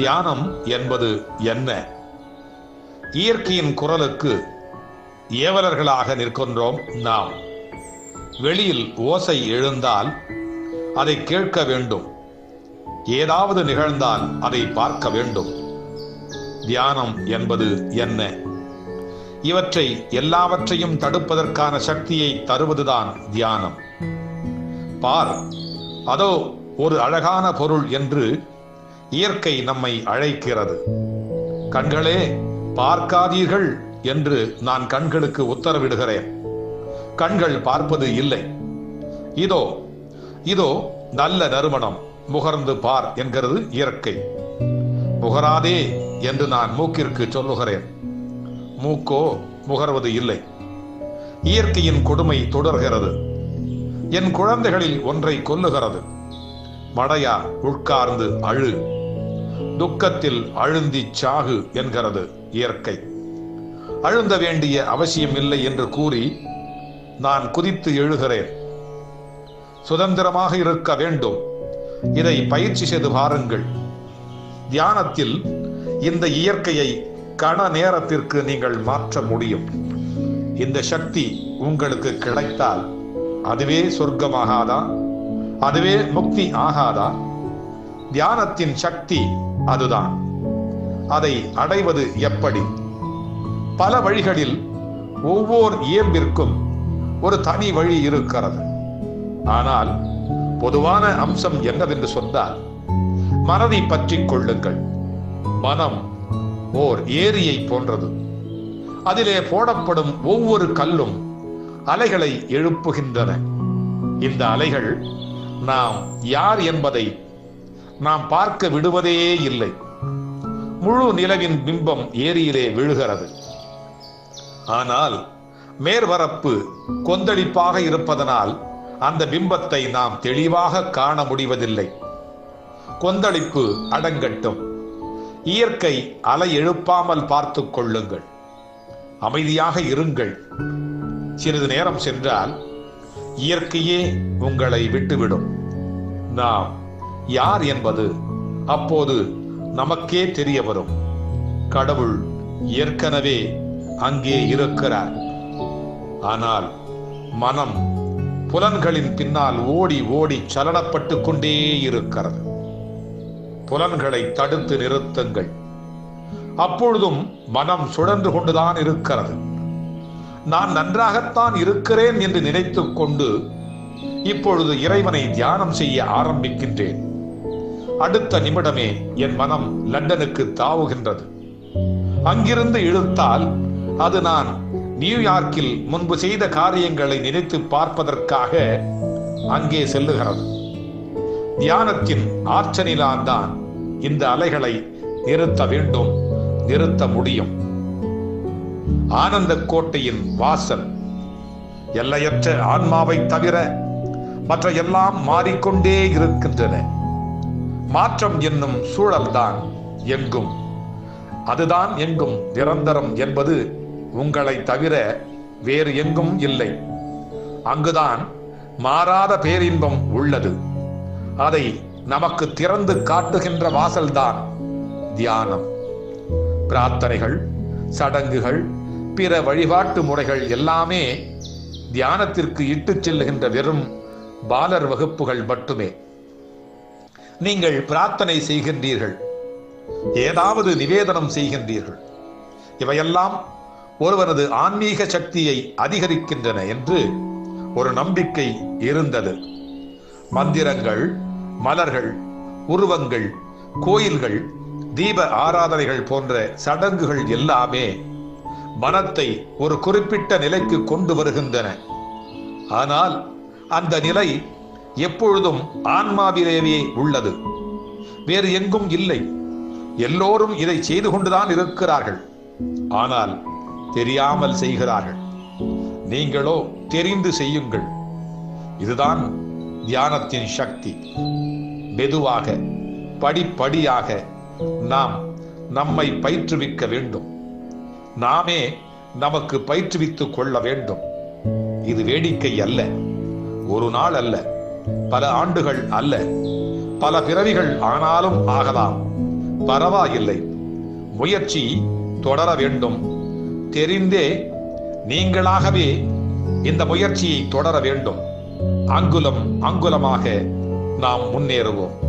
தியானம் என்பது என்ன? இயற்கையின் குரலுக்கு ஏவலர்களாக நிற்கின்றோம் நாம். வெளியில் ஓசை எழுந்தால் அதை கேட்க வேண்டும். ஏதாவது நிகழ்ந்தால் அதை பார்க்க வேண்டும். தியானம் என்பது என்ன? இவற்றை எல்லாவற்றையும் தடுப்பதற்கான சக்தியை தருவதுதான் தியானம். பார் அதோ ஒரு அழகான பொருள் என்று இயற்கை நம்மை அழைக்கிறது. கண்களே பார்க்காதீர்கள் என்று நான் கண்களுக்கு உத்தரவிடுகிறேன். கண்கள் பார்ப்பது இல்லை. இதோ இதோ நல்ல நறுமணம் முகர்ந்து பார் என்கிறது இயற்கை. முகராதே என்று நான் மூக்கிற்கு சொல்லுகிறேன். மூக்கோ முகர்வது இல்லை. இயற்கையின் கொடுமை தொடர்கிறது. என் குழந்தைகளில் ஒன்றை கொல்லுகிறது. மடையா உட்கார்ந்து அழு. துக்கத்தில் அழுந்தி சாகு என்கிறது இயற்கை. அழுந்த வேண்டிய அவசியம் இல்லை என்று கூறி நான் குதித்து எழுகிறேன். சுதந்திரமாக இருக்க வேண்டும். இதை பயிற்சி செய்து பாருங்கள். தியானத்தில் இந்த இயற்கையை கண நேரத்திற்கு நீங்கள் மாற்ற முடியும். இந்த சக்தி உங்களுக்கு கிடைத்தால் அதுவே சொர்க்கமாகாதா? அதுவே முக்தி ஆகாதா? தியானத்தின் சக்தி அதுதான். அதை அடைவது எப்படி? பல வழிகளில் ஒவ்வொரு இயல்பிற்கும் ஒரு தனி வழி இருக்கிறது. ஆனால் பொதுவான அம்சம் என்னவென்று சொன்னால் மனதை பற்றிக் கொள்ளுங்கள். மனம் ஓர் ஏரியை போன்றது. அதிலே போடப்படும் ஒவ்வொரு கல்லும் அலைகளை எழுப்புகின்றன. இந்த அலைகள் நாம் யார் என்பதை நாம் பார்க்க விடுவதே இல்லை. முழு நிலவின் பிம்பம் ஏரியிலே விழுகிறது. ஆனால் மேற்பரப்பு கொந்தளிப்பாக இருப்பதனால் அந்த பிம்பத்தை நாம் தெளிவாக காண முடிவதில்லை. கொந்தளிப்பு அடங்கட்டும். இயற்கை அலை எழுப்பாமல் பார்த்து கொள்ளுங்கள். அமைதியாக இருங்கள். சிறிது நேரம் சென்றால் இயற்கையே உங்களை விட்டுவிடும். நாம் யார் என்பது அப்போது நமக்கே தெரிய வரும். கடவுள் ஏற்கனவே அங்கே இருக்கிறார். ஆனால் மனம் புலன்களின் பின்னால் ஓடி ஓடி சலனப்பட்டு கொண்டே இருக்கிறது. புலன்களை தடுத்து நிறுத்துங்கள். அப்பொழுதும் மனம் சுழன்று கொண்டுதான் இருக்கிறது. நான் நன்றாகத்தான் இருக்கிறேன் என்று நினைத்துக் கொண்டு இப்பொழுது இறைவனை தியானம் செய்ய ஆரம்பிக்கின்றேன். அடுத்த நிமிடமே என் மனம் லண்டனுக்கு தாவுகின்றது. அங்கிருந்து இழுத்தால் அது நான் நியூயார்க்கில் முன்பு செய்த காரியங்களை நினைத்து பார்ப்பதற்காக அங்கே செல்லுகிறது. தியானத்தின் ஆற்றலிலான் தான் இந்த அலைகளை நிறுத்த வேண்டும் நிறுத்த முடியும். ஆனந்த கோட்டையின் வாசல். எல்லையற்ற ஆன்மாவை தவிர மற்ற எல்லாம் மாறிக்கொண்டே இருக்கின்றன. மாற்றம் என்னும் சூழல்தான் எங்கும். அதுதான் எங்கும் நிரந்தரம் என்பது உங்களை தவிர வேறு எங்கும் இல்லை. அங்குதான் மாறாத பேரின்பம் உள்ளது. அதை நமக்கு திறந்து காட்டுகின்ற வாசல்தான் தியானம். பிரார்த்தனைகள் சடங்குகள் பிற வழிபாட்டு முறைகள் எல்லாமே தியானத்திற்கு இட்டுச் செல்லுகின்ற வெறும் பாலர் வகுப்புகள் மட்டுமே. நீங்கள் பிரார்த்தனை செய்கின்றீர்கள். ஏதாவது நிவேதனம் செய்கின்றீர்கள். இவையெல்லாம் ஒருவனது ஆன்மீக சக்தியை அதிகரிக்கின்றன என்று ஒரு நம்பிக்கை இருந்தது. மந்திரங்கள் மலர்கள் உருவங்கள் கோயில்கள் தீப ஆராதனைகள் போன்ற சடங்குகள் எல்லாமே மனத்தை ஒரு குறிப்பிட்ட நிலைக்கு கொண்டு வருகின்றன. ஆனால் அந்த நிலை எப்பொழுதும் ஆன்மாவிலேயே உள்ளது. வேறு எங்கும் இல்லை. எல்லோரும் இதை செய்து கொண்டுதான் இருக்கிறார்கள். ஆனால் தெரியாமல் செய்கிறார்கள். நீங்களோ தெரிந்து செய்யுங்கள். இதுதான் தியானத்தின் சக்தி. மெதுவாக படிப்படியாக நாம் நம்மை பயிற்றுவிக்க வேண்டும். நாமே நமக்கு பயிற்றுவித்துக் கொள்ள வேண்டும். இது வேடிக்கை அல்ல. ஒரு நாள் அல்ல. பல ஆண்டுகள் அல்ல. பல பிறவிகள் ஆனாலும் ஆகலாம். பரவாயில்லை. முயற்சி தொடர வேண்டும். தெரிந்தே நீங்களாகவே இந்த முயற்சியை தொடர வேண்டும். அங்குலம் அங்குலமாக நாம் முன்னேறுவோம்.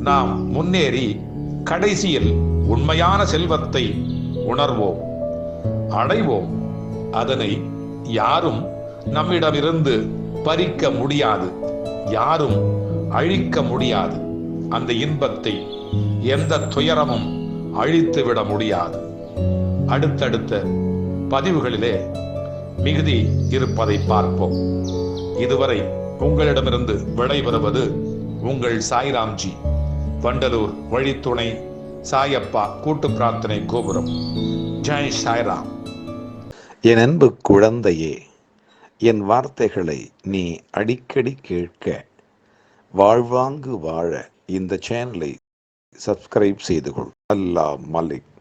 நாம் முன்னேறி கடைசியில் உண்மையான செல்வத்தை உணர்வோம். அடைவோம். அதனை யாரும் நம்மிடமிருந்து பறிக்க முடியாது. யாரும் அழிக்க முடியாது. அந்த இன்பத்தை எந்த துயரமும் அழித்துவிட முடியாது. அடுத்தடுத்த பதிவுகளிலே மிகுதி இருப்பதை பார்ப்போம். இதுவரை உங்களிடமிருந்து விடைபெறுவது உங்கள் சாய்ராம்ஜி வண்டலூர் வழித்துணை சாயப்பா கூட்டு பிரார்த்தனை கோபுரம். ஜெய் சாய்ராம். என் அன்பு குழந்தையே என் வார்த்தைகளை நீ அடிக்கடி கேட்க. வாழ்வாங்கு வாழ இந்த சேனலை சப்ஸ்கிரைப் செய்து கொள் அல்லா மலிக்.